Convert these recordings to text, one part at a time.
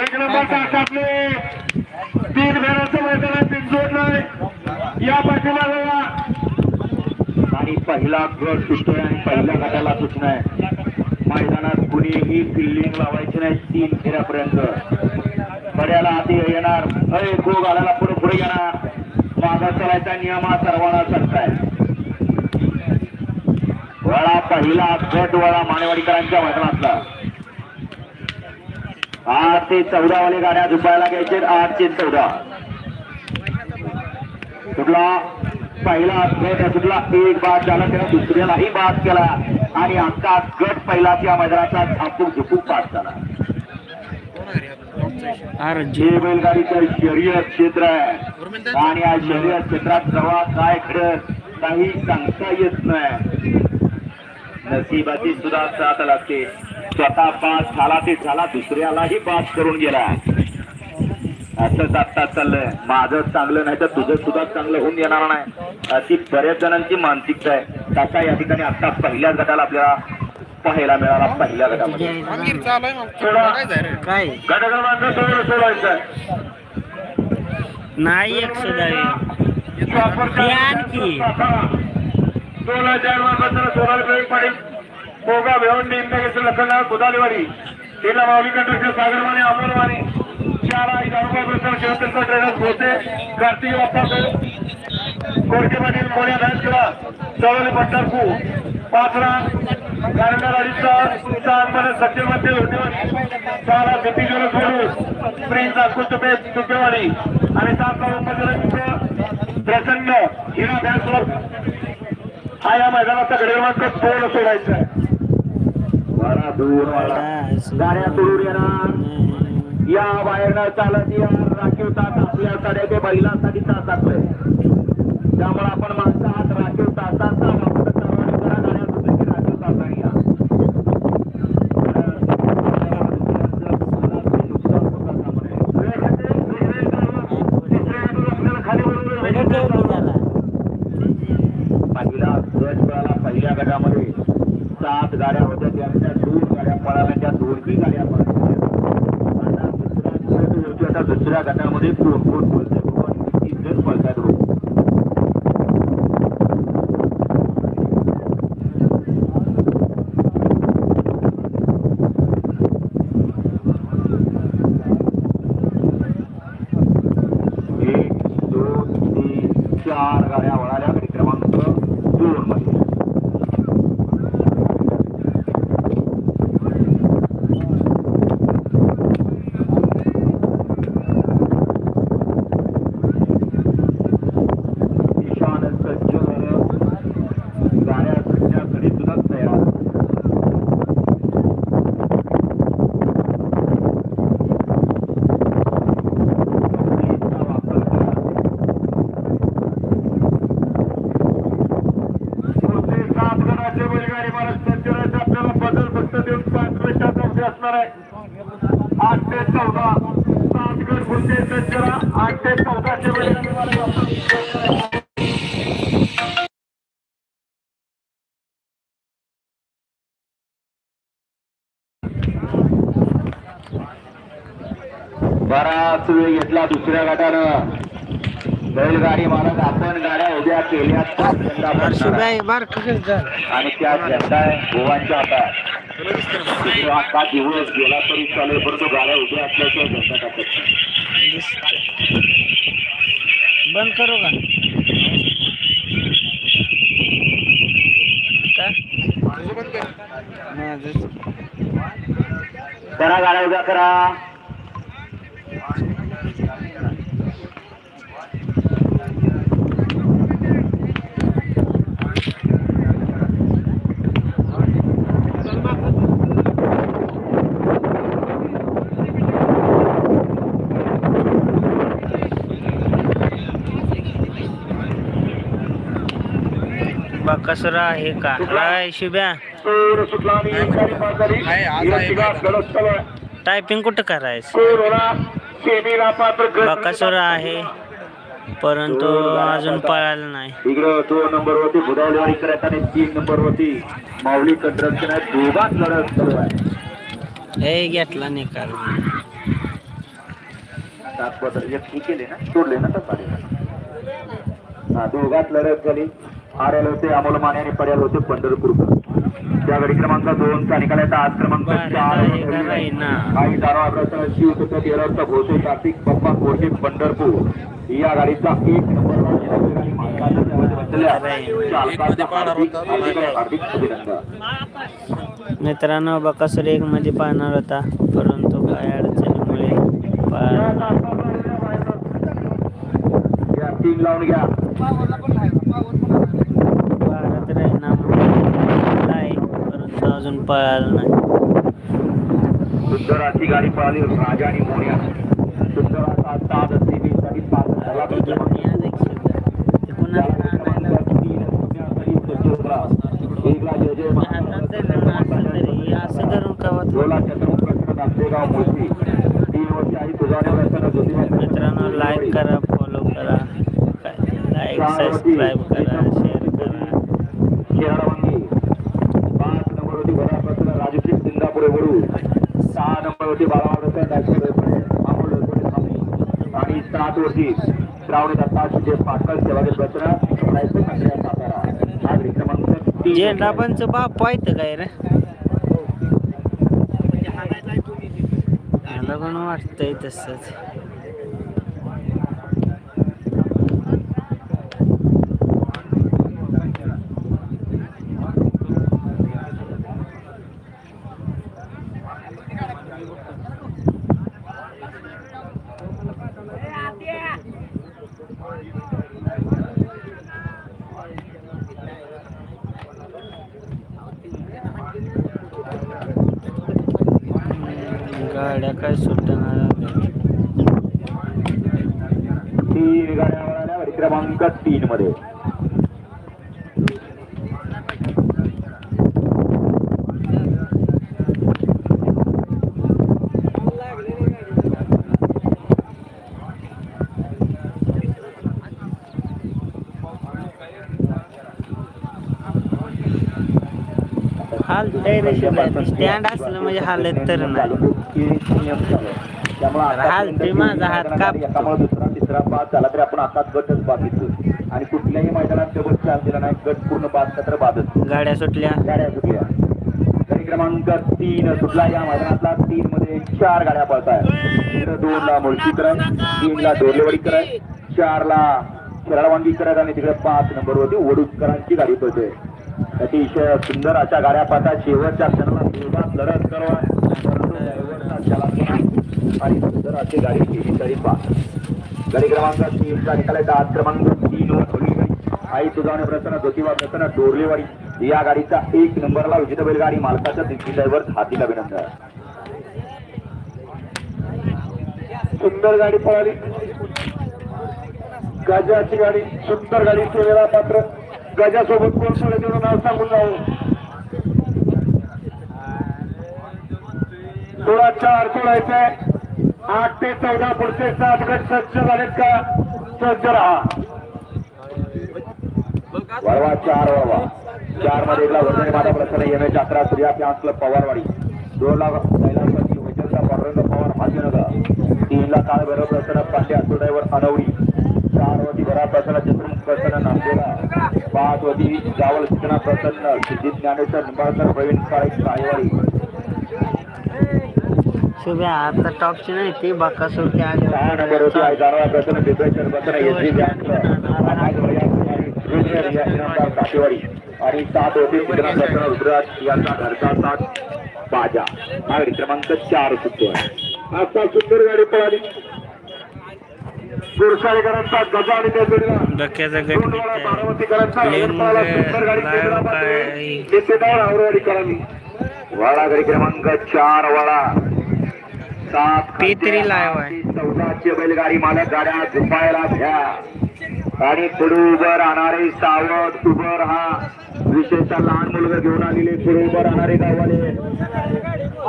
एक नंबर तासातले तीन फेऱ्याचं मैदानात तीन जोडलाय या पाठीमागला आणि पहिला गट सुटतोय आणि पहिल्या गटाला आहे मैदानात कुणीही फिल्डिंग लावायची नाही तीन फेऱ्यापर्यंत. बड्याला आधी येणार. अरे गो घालायला पुढे पुढे येणार. मागा चलायचा नियम हा सर्वांना सांगताय वळा पहिला थेट वळा मानेवाडीकरांच्या मैदानातला. आठ ते चौदा वाले गाड्या झुपायला घ्यायचे आठ ते चौदा. कुठला पहिला थेट कुठला एक बाद झाला. त्याने दुसऱ्यालाही बाद केला. आणि आमचा गट पहिला त्या मैदानाचा झापूक झुपूक बाद झाला. अरे जे बैलगाडीचं शरीर क्षेत्र आहे. आणि या शरीर क्षेत्रात सर्वात काय घडत काही सांगता येत नाही. नशिबाची सुद्धा साथ लागते स्वतः पास झाला ते झाला दुसऱ्यालाही पास करून गेला. असंच आता चाललंय. माझं चांगलं नाही तर तुझं सुद्धा चांगलं होऊन येणार नाही. अशी बऱ्याच जणांची मानसिकता आहे. तसा या ठिकाणी आता पहिल्या गटाला आपल्याला पाहायला मिळाला पहिल्या गटामध्ये. काय गट क्रमांक सोळा सोडायचं. नाही एक सुद्धा. आणखी. सोळा चार मार्गाचा सोळा पेट पाटील भेवंडी इंदगेचं लखनराव बुधालीवाडी. तिला माऊली कंट्रोलचे सागरवाणी अमोलवाणी चार आई दारोगा प्रसार शिवतेंद्र ट्रेनर भोसे कार्तिक बाप्पा पाचरा कारंडा गाडीचा सहानपणे सचिनमध्ये होते सारा गतीजोर सोडून प्रिन्स आणि सात नंबर प्रसन्न हिरा हा या मैदानाचा गडी क्रमांक दोन सोडायचा आहे? बारा दोन वाला गाड्या येणार. या बाहेरनं चालत या. राखीव तास आपल्या साड्या ते बैलांसाठी तास त्यामुळे आपण मागचा हात राखीव तासाचा वापर सर्वांनी करा गाड्या सुटल्या की राखीव तासाने या खाली कुठे ठेवली त्याला पहिला गट पळाला पहिल्या गटामध्ये सात गाड्या होत्या त्यांच्या दोन गाड्या पळाल्या त्या दोन्ही गाड्या पळाल्या आता दुसरा गट होती आता दुसऱ्या गटामध्ये कोण कोण पळतात किती जण पळतात रोज एक दोन तीन चार गाड्या वळाल्या गाडी क्रमांक दोन मध्ये ईशान सज्ज झालं गाड्या सध्याकडे सुद्धा तयार चा वापर करा पुढचे सात गणाचे बैलगाडी मालक संचलनाचे आपल्याला बदल फक्त देऊन पाच मिनिटात असणार आहे. आठ ते चौदा. सातगड गट पुढचे आठ ते चौदाचे बैलगाडी बराच वेळ घेतला दुसऱ्या गटानं. बैलगाडी मालक आपण गाड्या उभ्या केल्या तर झेंडा फडकणार आहे. आणि त्या झेंडा आहे गोवांच्या हातात तिकडे आता दिवस गेला तरी चालेल परंतु गाड्या उभ्या असल्याशिवाय झेंडा टाकत नाही. बंद करू का काय? माझं करा गाड्या उभ्या करा बकसरा आहे का? चालू आहे. टायपिंग कुठं करायचं? बकासुरा आहे. परंतु अजून पळाला नाही. इकडं दोन नंबर वरती बुधावलेवाडी करत आणि तीन नंबर वरती माऊली कंट्रक्शन आहे. दोघात लढत चालू आहे. हे घेतला निकाल. सात पत्र एक केले ना? सोडले ना तर हा दोघात लढत झाली. आरेल होते अमोल माने आणि पड्याल होते पंढरपूर त्या गाडी क्रमांक दोन चा निकाल येतात आज क्रमांक चार. काही दारो अग्रसर शिव तसं तेराचा भोसे कार्तिक पप्पा कोरगे पंढरपूर. या गाडीचा एक नंबर मित्रांनो बकासूर एक मध्ये पाहणार होता. परंतु काय अडचणीमुळे लावून घ्या भारत रैना आहे परंतु अजून पळाला नाही. सुंदर अशी गाडी पळाली राजा आणि सुंदर. असा असं कवा मित्रांनो लाईक करा फॉलो करा. लाईक सबस्क्राईब करा खेळाडवांनी पाच नंबर होती वरापासून राजश्री सिंगापुरे वडू सहा नंबर होती बाळावाडकर नागपूर अमोल लोखंडे थांबली आणि होती श्रावणी दत्ता सुजय पाटकर सेवागे बसरा रायपूर नांदेड सातारा. नागरिक क्रमांक बाप पाहिजे काय रे? मला पण वाटतंय तसंच. गाड्या काय सुटणार तीन गाड्यावर आल्या गाडी क्रमांक तीन मध्ये हालतंय रे शिवाय स्टँड असलं म्हणजे हालत तर नाही. हालतोय माझा हात कापतो. त्यामुळे दुसरा तिसरा पास झाला तरी आपण आता गटच बाद घेतो आणि कुठल्याही मैदानात डबल चान्स दिला नाही गट पूर्ण बाद तर बादच गाड्या सुटल्या. गाड्या सुटल्या. गाडी क्रमांक तीन सुटला. या मैदानातला तीन मध्ये चार गाड्या पळत आहेत. दोन ला मुळशीकर आहे तीन ला डोरलेवाडीकर आहे चार ला शिराळवांगीकर आहेत आणि तिकडे पाच नंबर वरती वडूजकरांची गाडी पळते. अतिशय सुंदर अशा गाड्यापाता शेवटच्या क्षणाला जोरात लढत आणि सुंदर अशी गाडी केली तरी पाच गाडी क्रमांक तीनचा निकालायचा आज क्रमांक तीन वर खोली आई तुझावणे प्रसन्न ज्योतिबा प्रसन्न डोरलेवाडी. या गाडीचा एक नंबरला विजेता बैलगाडी मालकाच्या दिल्ली ड्रायव्हर हार्दिक अभिनंदन. सुंदर गाडी पळाली. गाजाची गाडी सुंदर गाडी सेवेला पात्र. गजासोबत कोण सोडे तेवढं नाव सांगून जाऊ. सोळा चार सोडायचंय आठ ते चौदा पुढचे सात गट सज्ज झालेत का? सज्ज राहा. वळवा चार वळवा. चारमध्ये एकला वर्धने माझा प्रसन्न एम एच अकरा सूर्या फॅन्स क्लब पवारवाडी. दोनला कैलासवाडी वैजलचा पांडुरंग पवार भाग्यनगर तीनला काळभैरव प्रसन्न पांडे ड्रायव्हर अनवडी चार वती घरा प्रसन्न चित्रून प्रसन्न नामदेवा पाच वती गावल सूचना प्रसन्न. सिद्धी ज्ञानेश्वर निंबाळकर प्रवीण काळे काळेवाडी शुभ्या आता टॉपची नाही ती बकासूर ते सहा नंबर होती आली गारवा Prasanna depression Prasanna S D Kathewadi आणि सात होते सिद्धनाथ प्रसन्न रुद्राज यांचा घरचा सात बाजा. गाडी क्रमांक चार सुटतो आता सुंदर गाडी पळाली. गुरसाळेकरांचा गजा आणि त्या जोडीला. गट बारामतीकरांचा आवरवाडीकरांनी वाडा गाडी क्रमांक चार वाडा. सात P3 live आहे. चौदाची बैलगाडी मालक गाड्या झुपायला घ्या. आणि पुढे उभं राहणारे सावध उभं राहा. विशेषतः लहान मुलगा घेऊन आलेले पुढे उभं राहणारे गाववाले.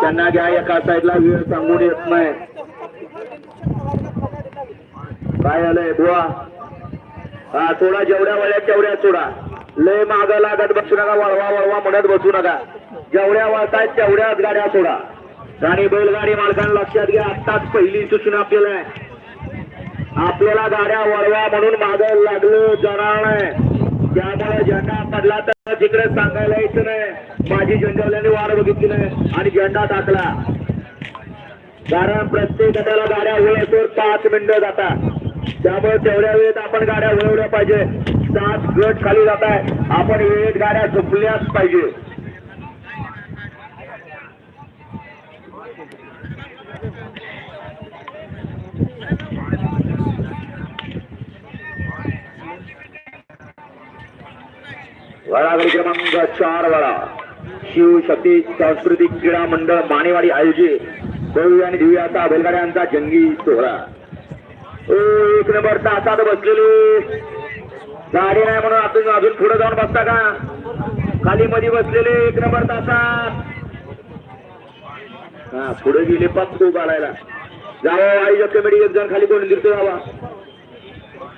त्यांना घ्या एका साईडला वेळ सांगून येत नाही. काय आलंय बुवा? हा सोडा जेवढ्या वळ्या तेवढ्या सोडा. लय माग लागत बसू नका वळवा वळवा म्हणत बसू नका. जेवढ्या वळतायत तेवढ्याच गाड्या सोडा. आणि बैलगाडी मालकांना लक्षात घ्या आत्ताच पहिली सूचना आपल्याला. आहे आपल्याला गाड्या वळवा म्हणून माग लागलं जाणार नाही. त्यामुळे झेंडा पडला तर तिकडे सांगायला यायचं नाही. माझी झेंडावल्याने वार बघितली नाही आणि झेंडा टाकला. कारण प्रत्येक गटाला गाड्या वळवतो पाच मिनिटं जातात. त्यामुळे तेवढ्या वेळेत आपण गाड्या वळवल्या पाहिजे. सात गट खाली जात आहे. आपण वेळेत गाड्या झोपल्याच पाहिजे. वडागडी क्रमांक चार वळा. शिवशक्ती सांस्कृतिक क्रीडा मंडळ मानेवाडी आयोजित. भव्य आणि दिव्याचा बैलगाड्यांचा जंगी सोहळा. एक नंबर तासात बसलेली. गाडी नाही म्हणून अजून अजून पुढे जाऊन बसता का? खाली मध्ये बसलेले एक नंबर तासात. हा पुढे गेले पाच तू आलायला जावं आयोजक कमिटी एक जण खाली कोण दिसतो जावा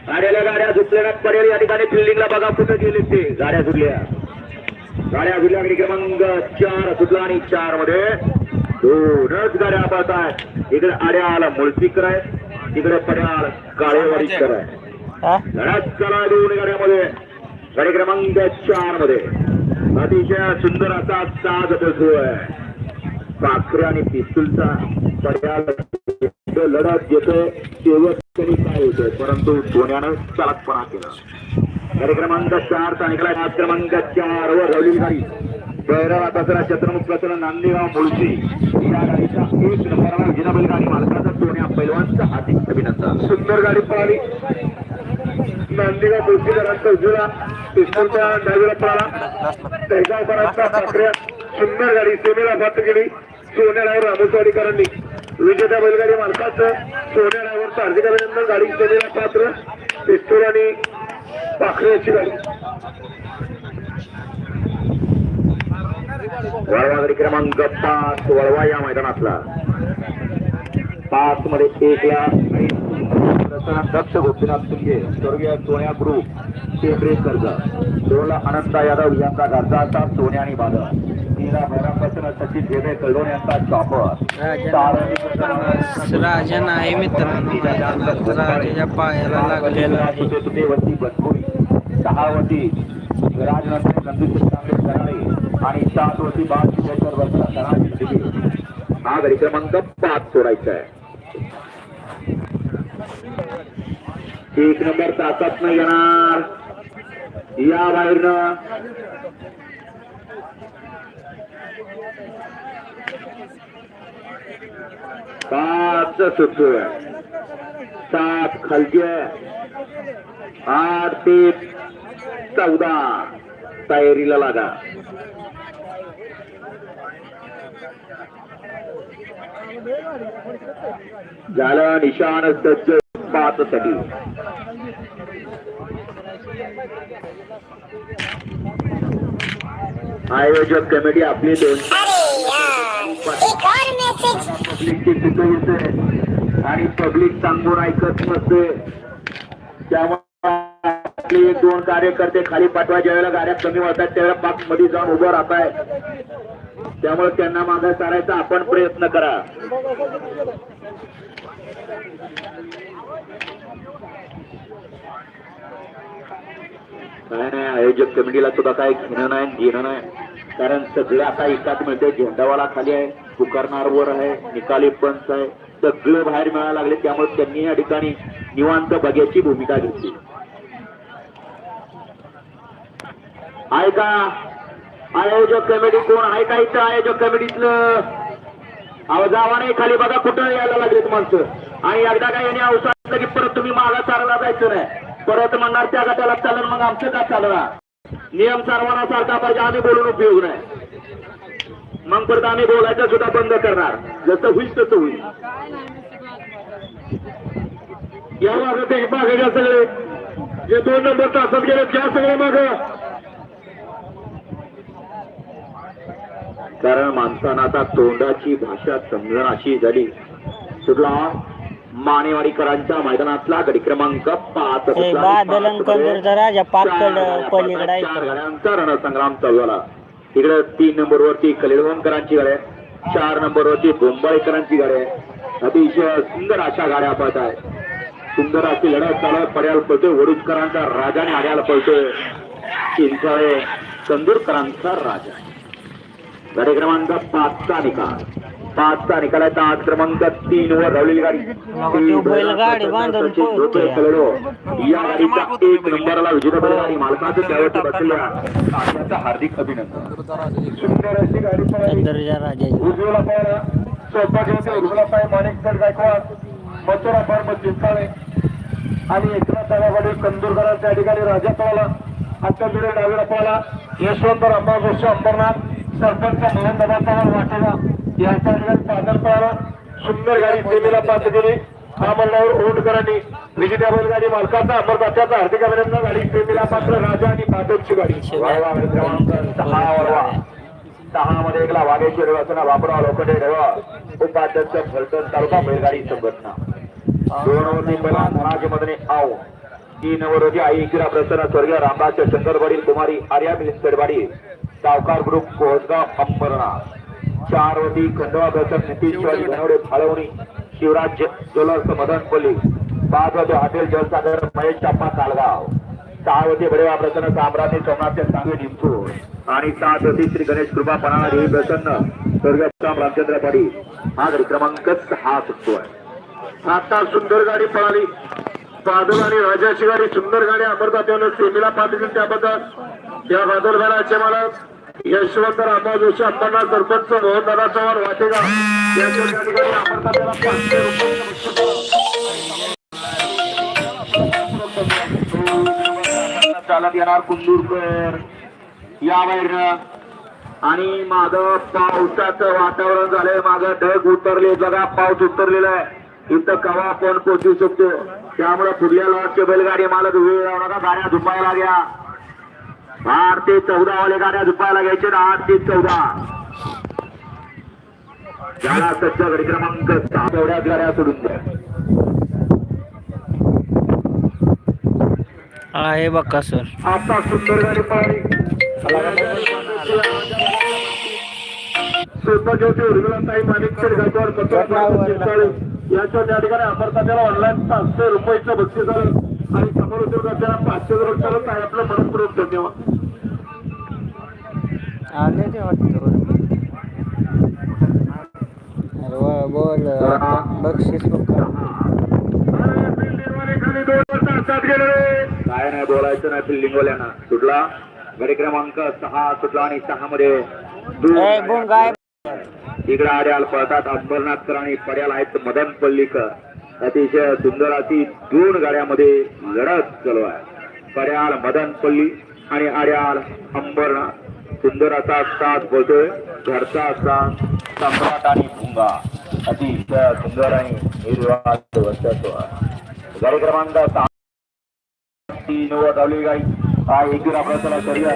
गाड्याला गाड्या झुकल्या पडेल या ठिकाणी फिल्डिंगला बघा कुठे गेले ते. गाड्या झुकल्या गाड्या झुकल्या क्रमांक चार सुटला आणि चारमध्ये दोनच गाड्या पाहत आहेत इकडे आड्याला मुळसीकर आहे इकडे पड्याल काळेवाडीकर आहे हा? लढत चला दोन गाड्यामध्ये. गाडी क्रमांक चारमध्ये अतिशय सुंदर असा साज बसू आहे. पाखरे आणि पिस्तूलचा पर्याय लढत येतोय शेवट तरी काय होतोय? परंतु सोन्यानं चालकपणा केला. गाडी क्रमांक चार चा निघाला आज क्रमांक चार वर रवली गाडी. बैरवा दसरा चंद्रमुख प्रसन्न नांदेगाव मुळशी. या गाडीचा एक नंबर जिनाबल गाडी मालकाचा सोन्या पैलवानचा हार्दिक अभिनंदन. सुंदर गाडी पळाली नांदेगाव मुळशीकरांचा उजवीला पिस्तूलच्या डावीला पळाला दहगावकरांचा पाकऱ्या सुंदर गाडी. सेमीला फक्त केली. सोन्या ड्रायव्हर रामोसवाडीकरांनी विजेत्या बैलगाडी मालकाचं सोन्या ड्रायव्हरचं हार्दिक अभिनंदन. गाडी सेमीला पात्र. पिस्तूल आणि पाखऱ्याची गाडी. वळवा गाडी क्रमांक पाच वळवा या मैदानातला. पाच मध्ये आणि दक्ष गोपीनाथ तुंगे स्वर्गीय सोन्या ग्रुप टेंबरे कर्ज दोनला अनंता यादव यांचा घरचा सोन्या आणि भैरापासून सचिन यांचा चॉपर राजन आहे मित्रांनो मैदानात राजाच्या पायाला लागलेला आहे. वरती बसपुरी. सहा वरती राजनंतर नंदुशेठ तांबे कराळे आणि सात वर्षी बाल सिद्धेश्वर वर्षा हा क्रमांक पाच सोडायचा आहे. एक नंबर तासात न येणार. या बाहेरनं. पाच सुटतोय सात खालचे आठ ते चौदा. तयारीला लागा. झालं निशाण सज्ज पाच साठी आयोजक कमिटी आपली दोन पब्लिकची चुकं होते आणि पब्लिक सांगून ऐकत नसते. त्यामुळे आपले एक दोन कार्यकर्ते खाली पाठवा ज्यावेळेला गाड्या कमी होतात त्यावेळेला पाकमध्ये जाऊन उभं राहताय. त्यामुळे त्यांना मागे सारायचा आपण प्रयत्न करा. काय नाही आयोजक कमिटीला सुद्धा काय घेणं नाही घेणं नाही. कारण सगळं आता एकाच मिळते झेंडावाला खाली आहे पुकारणार वर आहे निकाली पंच आहे. सगळे बाहेर मिळायला लागले त्यामुळे त्यांनी या ठिकाणी निवांत बघ्याची भूमिका घेतली. आहे का? आयोजक कमिटी कोण आहे का इथं? आयोजक कमिटीतलं आवाज जावा नाही खाली बघा कुठं यायला लागलेत माणसं. आणि एकदा काय याने अवसर की परत तुम्ही मागा चालला जायचं नाही. परत म्हणणार त्या गटाला चालन मग आमचं का चालणार? नियम सर्वांना सारखा पाहिजे आम्ही बोलून उपयोग नाही. मग परत आम्ही बोलायचं सुद्धा बंद करणार. जसं होईल तसं होईल. या मागे ते मागे घ्या सगळे. जे दोन नंबर तासात गेले त्या सगळे मागं. कारण माणसानं आता तोंडाची भाषा समजण अशी झाली. सुटला. मानेवाडीकरांच्या मैदानातला गडी क्रमांक पाच. गाड्यांचा रणसंग्राम चालू झाला. इकडे तीन नंबर वरती कलिडवणकरांची गाडी. आहे. चार नंबर वरती बोंबाळेकरांची गाडी. आहे अतिशय सुंदर अशा गाड्या पळत आहे सुंदर अशी लढत चालत पड्याला पळतोय. वडूजकरांचा राजाने आड्याला पळतोय. चिंचाळे कंदूरकरांचा राजा. गाडी क्रमांक पाचचा निकाल. पाचचा निकाल आहे आज क्रमांक तीन वर राहिलेली गाडी. या गाडीचा एक नंबरला विजेता मालकाचं त्यावरती बसलेल्या हार्दिक अभिनंदन. सुंदर अशी गाडी पळाली. दर्जा राजाची. उजवीला पाय स्वतः घेऊन उजवीला पाय माणिकगड गायकवाड मथुरा फार्म आणि एकनाथ कंदूरकरांच्या त्या ठिकाणी राजा पळाला. अत्याकडे डावीला पळाला. यशवंत रामबा जोशी अंबरनाथ. सरपंच मोहन दादा पवार वाटेला. यांच्या ठिकाणी पादर पळाला सुंदर गाडी सेमीला पाच केली हा मल्लावर ओंडकरांनी विजेत्या बैलगाडी मालकाचा अमर दात्याचा हार्दिक अभिनंदन. गाडी सेमीला पात्र राजा आणि पादरची गाडी. मध्ये एकला वाघेश्वर लोखंडे ढेवा उपाध्यक्ष फलटण तालुका बैलगाडी संघटना. दोन वरती पहिला धनाजी मदने आव तीन वर होती. आई इकिरा प्रसन्न स्वर्गीय रामदास शंकरवाडी कुमारी आर्या मिलिंदरवाडी सावकार ग्रुप कोहसगाव अंबरणा चार वरती खंडवा प्रसन्न नितीश शिवाजी धनवडे फाळवणी शिवराज ज्वेलर्स मदन कोल्ही पाच होते हॉटेल जलसागर महेश चाप्पा तालगाव. सहा होते बडेवा प्रसन्न साम्राज्य सोमनाथचे सांगे डिंपू आणि सात होती श्री गणेश कृपा पणा देवी प्रसन्न स्वर्गीय श्याम रामचंद्र पाडी. हा गाडी क्रमांक सहा सुटतोय आता सुंदर गाडी पळाली. बादल आणि राजाची गाडी सुंदर गाडी अमरनाथ यानं सेमीला पाठवली त्याबद्दल. या बादल घराचे मला यशवंत रामबा जोशी अप्पांना सरपंच मोहन दादा चव्हाण वाटेगाव यांच्या ठिकाणी अमरनाथ पाचशे रुपये चालत येणार कुंदूरकर या बाहेर आणि माझं पावसाचं वातावरण झालंय. माझं ढग उतरले. बघा पाऊस उतरलेला आहे. इथं कवा पण पोचू शकतो? त्यामुळे पुढल्या लॉटचे बैलगाडी मालक वेळ लावू नका. गाड्या झुपायला घ्या. आठ ते चौदा वाले गाड्या झुपायला घ्यायचे ना आठ ते चौदा. त्याला सज्ज गडी क्रमांक सहा. तेवढ्याच गाड्या सोडून द्या. आहे बघा सर. आता सुंदर गाडी पळाली यांच्या त्या ठिकाणी अमरनाथ याला ऑनलाईन पाचशे रुपयाचं बक्षीस त्याला पाचशे आपलं मनपूर्वक धन्यवाद आले ते वाटतं बोल बक्षीस काय नाही बोलायचं नाही फिल्डिंगवाल्यांना सुटला? गाडी क्रमांक सहा सुटला आणि सहा मध्ये इकडे आड्याल पळतात अंबरनाथकर आणि पड्याल आहेत मदन पल्लीकर. अतिशय सुंदर अशी दोन गाड्यामध्ये लढत चालू आहे. पर्याल मदनपल्ली आणि आर्याल अंबरना सुंदर असा साथ बोलतोय. घरचा असा सम्राट आणि भुंगा अतिशय सुंदर आणि निर्वाद तीन गाई. हा शरीर